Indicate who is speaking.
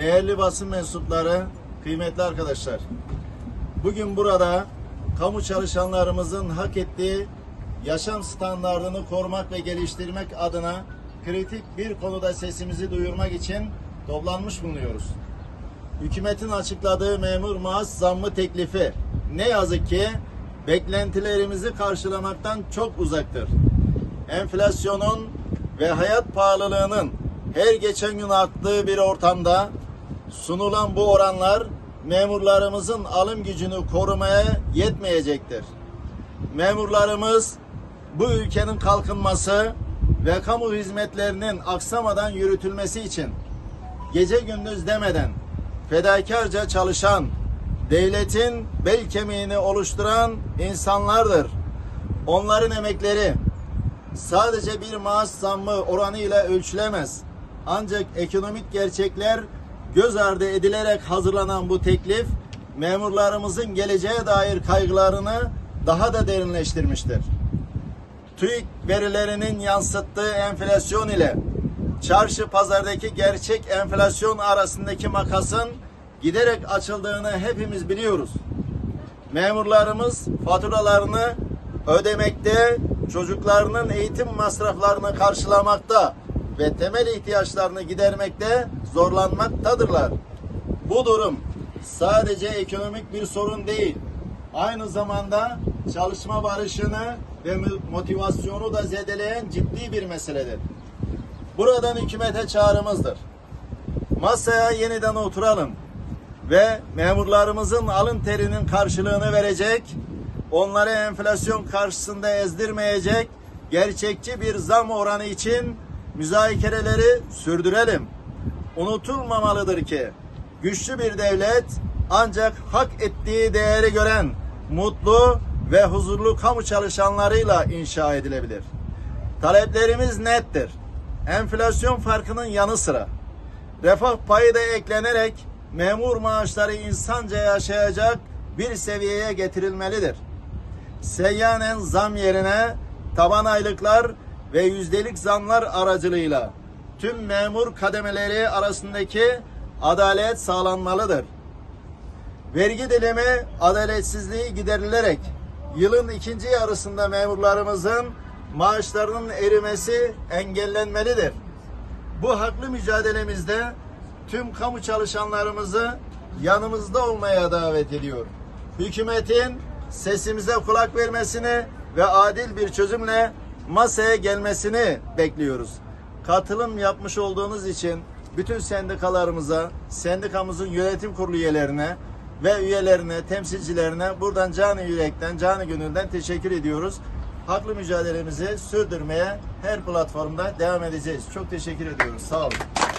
Speaker 1: Değerli basın mensupları, kıymetli arkadaşlar. Bugün burada kamu çalışanlarımızın hak ettiği yaşam standartını korumak ve geliştirmek adına kritik bir konuda sesimizi duyurmak için toplanmış bulunuyoruz. Hükümetin açıkladığı memur maaş zammı teklifi ne yazık ki beklentilerimizi karşılamaktan çok uzaktır. Enflasyonun ve hayat pahalılığının her geçen gün arttığı bir ortamda sunulan bu oranlar memurlarımızın alım gücünü korumaya yetmeyecektir. Memurlarımız bu ülkenin kalkınması ve kamu hizmetlerinin aksamadan yürütülmesi için gece gündüz demeden fedakarca çalışan, devletin bel kemiğini oluşturan insanlardır. Onların emekleri sadece bir maaş zammı oranıyla ölçülemez. Ancak ekonomik gerçekler göz ardı edilerek hazırlanan bu teklif memurlarımızın geleceğe dair kaygılarını daha da derinleştirmiştir. TÜİK verilerinin yansıttığı enflasyon ile çarşı pazardaki gerçek enflasyon arasındaki makasın giderek açıldığını hepimiz biliyoruz. Memurlarımız faturalarını ödemekte, çocuklarının eğitim masraflarını karşılamakta ve temel ihtiyaçlarını gidermekte zorlanmaktadırlar. Bu durum sadece ekonomik bir sorun değil, aynı zamanda çalışma barışını ve motivasyonu da zedeleyen ciddi bir meseledir. Buradan hükümete çağrımızdır. Masaya yeniden oturalım ve memurlarımızın alın terinin karşılığını verecek, onları enflasyon karşısında ezdirmeyecek gerçekçi bir zam oranı için müzakereleri sürdürelim. Unutulmamalıdır ki güçlü bir devlet ancak hak ettiği değeri gören mutlu ve huzurlu kamu çalışanlarıyla inşa edilebilir. Taleplerimiz nettir. Enflasyon farkının yanı sıra refah payı da eklenerek memur maaşları insanca yaşayacak bir seviyeye getirilmelidir. Seyyanen zam yerine taban aylıklar ve yüzdelik zamlar aracılığıyla tüm memur kademeleri arasındaki adalet sağlanmalıdır. Vergi dilimi adaletsizliği giderilerek yılın ikinci yarısında memurlarımızın maaşlarının erimesi engellenmelidir. Bu haklı mücadelemizde tüm kamu çalışanlarımızı yanımızda olmaya davet ediyor. Hükümetin sesimize kulak vermesini ve adil bir çözümle masaya gelmesini bekliyoruz. Katılım yapmış olduğunuz için bütün sendikalarımıza, sendikamızın yönetim kurulu üyelerine ve üyelerine, temsilcilerine buradan canı yürekten, canı gönülden teşekkür ediyoruz. Haklı mücadelemizi sürdürmeye her platformda devam edeceğiz. Çok teşekkür ediyoruz. Sağ olun.